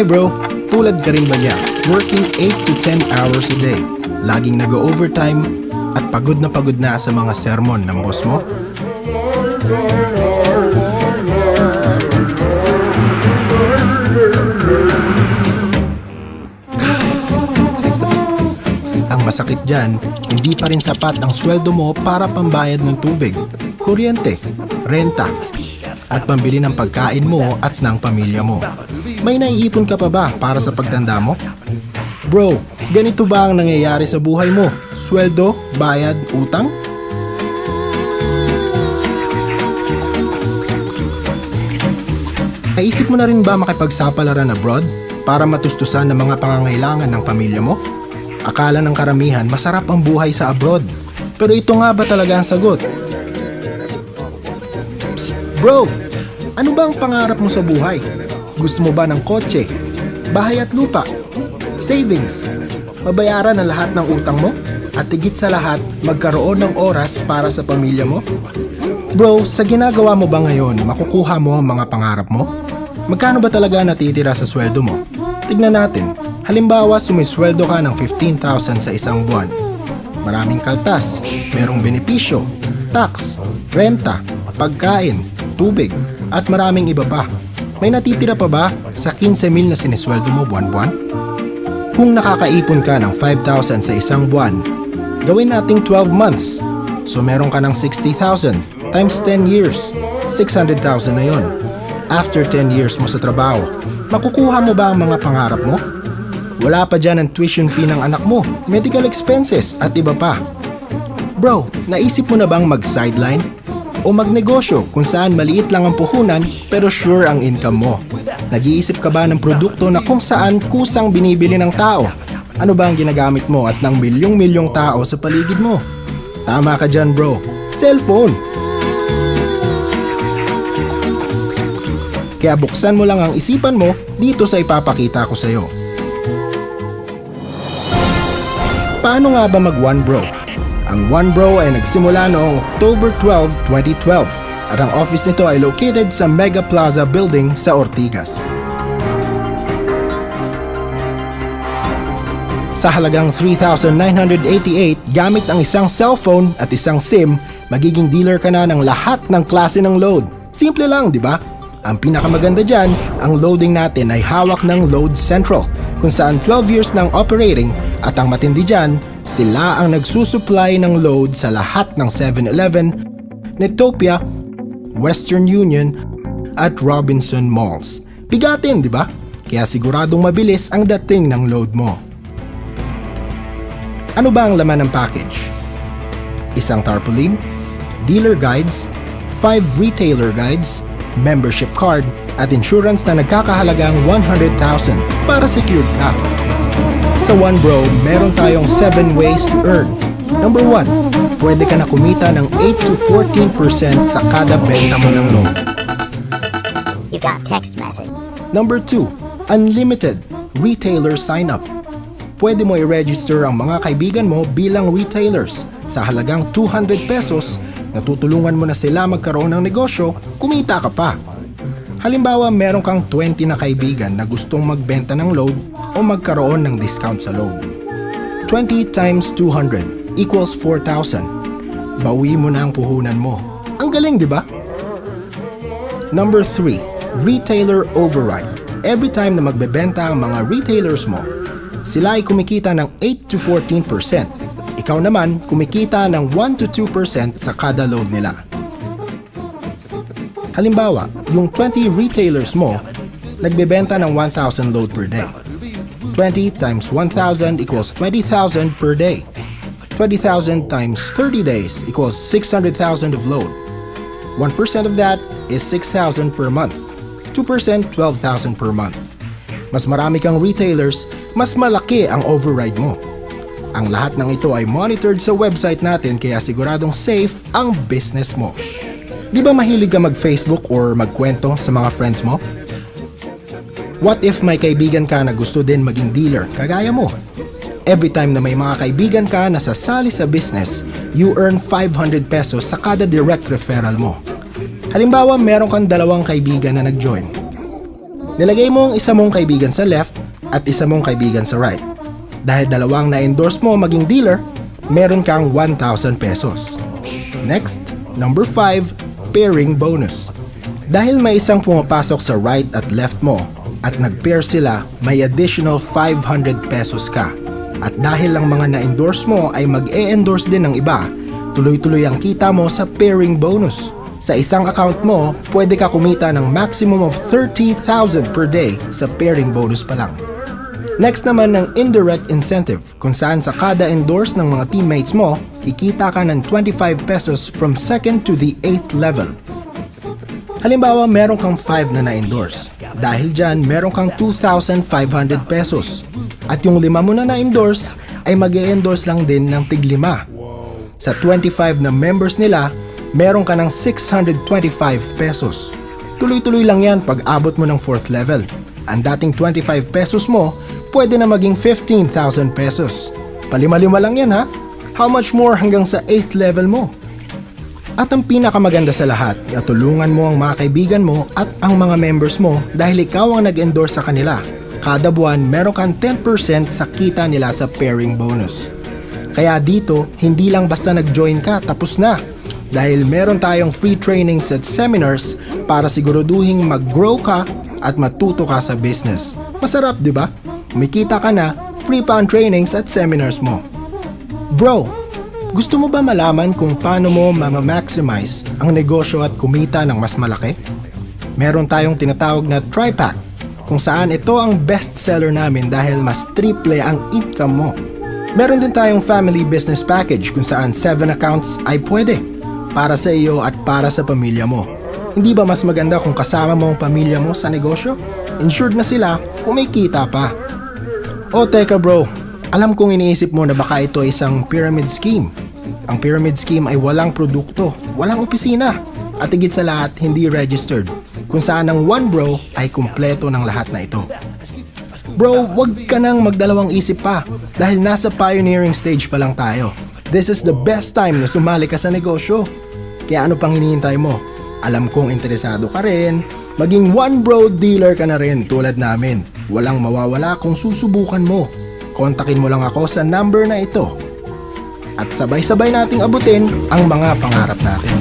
Hi bro, tulad ka rin ba niya? Working 8 to 10 hours a day. Laging nag-overtime at pagod na pagod na sa mga sermon ng boss mo? Ang masakit dyan, hindi pa rin sapat ang sweldo mo para pambayad ng tubig, kuryente, renta, at pambili ng pagkain mo at ng pamilya mo. May naiipon ka pa ba para sa pagtanda mo? Bro, ganito ba ang nangyayari sa buhay mo? Sweldo, bayad, utang? Naisip mo na rin ba makipagsapalaran abroad para matustusan ng mga pangangailangan ng pamilya mo? Akala ng karamihan masarap ang buhay sa abroad. Pero ito nga ba talaga ang sagot? Psst, bro! Ano ba ang pangarap mo sa buhay? Gusto mo ba ng kotse, bahay at lupa, savings, mabayaran ang lahat ng utang mo, at higit sa lahat, magkaroon ng oras para sa pamilya mo? Bro, sa ginagawa mo ba ngayon, makukuha mo ang mga pangarap mo? Magkano ba talaga natitira sa sweldo mo? Tignan natin. Halimbawa, sumisweldo ka ng 15,000 sa isang buwan. Maraming kaltas, merong benepisyo, tax, renta, pagkain, tubig, at maraming iba pa. May natitira pa ba sa 15,000 na sinisweldo mo buwan-buwan? Kung nakakaipon ka ng 5,000 sa isang buwan, gawin nating 12 months. So meron ka ng 60,000 times 10 years. 600,000 na yon. After 10 years mo sa trabaho, makukuha mo ba ang mga pangarap mo? Wala pa dyan ang tuition fee ng anak mo, medical expenses at iba pa. Bro, naisip mo na bang mag-sideline? O magnegosyo kung saan maliit lang ang puhunan pero sure ang income mo? Nag-iisip ka ba ng produkto na kung saan kusang binibili ng tao? Ano ba ang ginagamit mo at ng milyong-milyong tao sa paligid mo? Tama ka dyan bro, cellphone! Kaya buksan mo lang ang isipan mo dito sa ipapakita ko sa'yo. Paano nga ba mag One Bro? Ang One Bro ay nagsimula noong October 12, 2012 at ang office nito ay located sa Mega Plaza Building sa Ortigas. Sa halagang 3,988 gamit ang isang cellphone at isang SIM, magiging dealer ka na ng lahat ng klase ng load. Simple lang, di ba? Ang pinakamaganda dyan, ang loading natin ay hawak ng Load Central, kung saan 12 years ng operating at ang matindi dyan, sila ang nagsusupply ng load sa lahat ng 7-Eleven, Netopia, Western Union, at Robinson Malls. Bigatin, di ba? Kaya siguradong mabilis ang dating ng load mo. Ano ba ang laman ng package? Isang tarpaulin, dealer guides, 5 retailer guides, membership card, at insurance na nagkakahalagang 100,000 para secured ka. Sa OneBro, meron tayong 7 ways to earn. Number 1, pwede ka na kumita ng 8 to 14% sa kada benta mo ng loan. You got text message. Number 2, unlimited retailer sign up. Pwede mo i-register ang mga kaibigan mo bilang retailers sa halagang 200 pesos natutulungan mo na sila magkaroon ng negosyo, kumita ka pa. Halimbawa, meron kang 20 na kaibigan na gustong magbenta ng load o magkaroon ng discount sa load. 20 times 200 equals 4,000. Bawi mo na ang puhunan mo. Ang galing, di ba? Number 3, retailer override. Every time na magbebenta ang mga retailers mo, sila ay kumikita ng 8 to 14%. Ikaw naman kumikita ng 1 to 2% sa kada load nila. Halimbawa, yung 20 retailers mo, nagbebenta ng 1,000 load per day. 20 times 1,000 equals 20,000 per day. 20,000 times 30 days equals 600,000 of load. 1% of that is 6,000 per month. 2% 12,000 per month. Mas marami kang retailers, mas malaki ang override mo. Ang lahat ng ito ay monitored sa website natin kaya siguradong safe ang business mo. Di ba mahilig ka mag-Facebook or magkwento sa mga friends mo? What if may kaibigan ka na gusto din maging dealer, kagaya mo? Every time na may mga kaibigan ka na sasali sa business, you earn 500 pesos sa kada direct referral mo. Halimbawa, meron kang dalawang kaibigan na nag-join. Nilagay mo ang isa mong kaibigan sa left at isa mong kaibigan sa right. Dahil dalawang na-endorse mo maging dealer, meron kang 1,000 pesos. Next, number 5, pairing bonus. Dahil may isang pumapasok sa right at left mo at nag-pair sila, may additional 500 pesos ka. At dahil ang mga na-endorse mo ay mag-e-endorse din ng iba, tuloy-tuloy ang kita mo sa pairing bonus. Sa isang account mo, pwede ka kumita ng maximum of 30,000 per day sa pairing bonus pa lang. Next naman ng indirect incentive kung saan sa kada endorse ng mga teammates mo, kikita ka ng 25 pesos from second to the 8th level. Halimbawa, meron kang 5 na na-endorse. Dahil dyan, meron kang 2,500 pesos. At yung lima mo na na-endorse ay mag endorse lang din ng tig lima. Sa 25 na members nila, meron ka ng 625 pesos. Tuloy-tuloy lang yan pag abot mo ng 4th level. Ang dating 25 pesos mo, pwede na maging 15,000 pesos. Palima-lima lang yan ha. How much more hanggang sa 8th level mo? At ang pinakamaganda sa lahat, natulungan mo ang mga kaibigan mo at ang mga members mo dahil ikaw ang nag-endorse sa kanila. Kada buwan, meron kang 10% sa kita nila sa pairing bonus. Kaya dito, hindi lang basta nag-join ka, tapos na. Dahil meron tayong free trainings at seminars para siguraduhin mag-grow ka at matuto ka sa business. Masarap, di ba? Kumikita ka na, free pa trainings at seminars mo. Bro, gusto mo ba malaman kung paano mo mamamaximize ang negosyo at kumita ng mas malaki? Meron tayong tinatawag na TriPack kung saan ito ang best seller namin dahil mas triple ang income mo. Meron din tayong family business package kung saan 7 accounts ay pwede para sa iyo at para sa pamilya mo. Hindi ba mas maganda kung kasama mo ang pamilya mo sa negosyo? Insured na sila kung may kita pa. O teka bro, alam kong iniisip mo na baka ito ay isang pyramid scheme. Ang pyramid scheme ay walang produkto, walang opisina, at higit sa lahat hindi registered, kung saan ang one bro ay kumpleto ng lahat na ito. Bro, wag ka nang magdalawang isip pa dahil nasa pioneering stage pa lang tayo. This is the best time na sumali ka sa negosyo. Kaya ano pang hinihintay mo? Alam kong interesado ka rin. Maging one bro dealer ka na rin tulad namin. Walang mawawala kung susubukan mo. Kontakin mo lang ako sa number na ito. At sabay-sabay nating abutin ang mga pangarap natin.